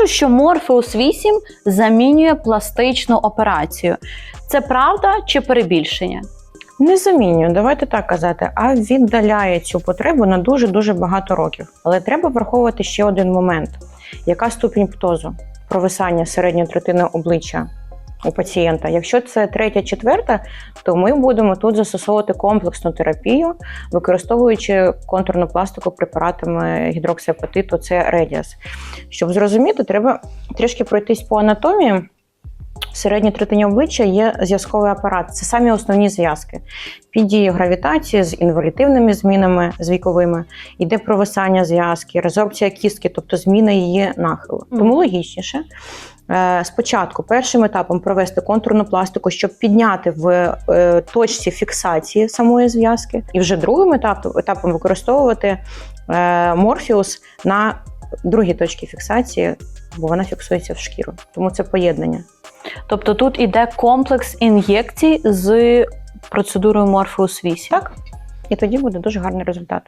кажуть, що Морфеус 8 замінює пластичну операцію. Це правда чи перебільшення? Не замінює, давайте так казати, а віддаляє цю потребу на дуже дуже багато років. Але треба враховувати ще один момент: яка ступінь птозу провисання середньої третини обличчя у пацієнта. Якщо це третя, четверта, то ми будемо тут застосовувати комплексну терапію, використовуючи контурну пластику препаратами гідроксиапатиту, це Редіас. Щоб зрозуміти, треба трішки пройтись по анатомії. Середній третині обличчя є зв'язковий апарат. Це самі основні зв'язки. Під дією гравітації з інволютивними змінами з віковими йде провисання зв'язки, резорбція кістки, тобто зміна її нахилу. Тому логічніше е, спочатку першим етапом провести контурну пластику, щоб підняти в е, точці фіксації самої зв'язки, і вже другим етапом, етапом використовувати е, морфіус на другій точці фіксації, бо вона фіксується в шкіру. Тому це поєднання. Тобто тут іде комплекс ін'єкцій з процедурою Морфеус 8. Так, і тоді буде дуже гарний результат.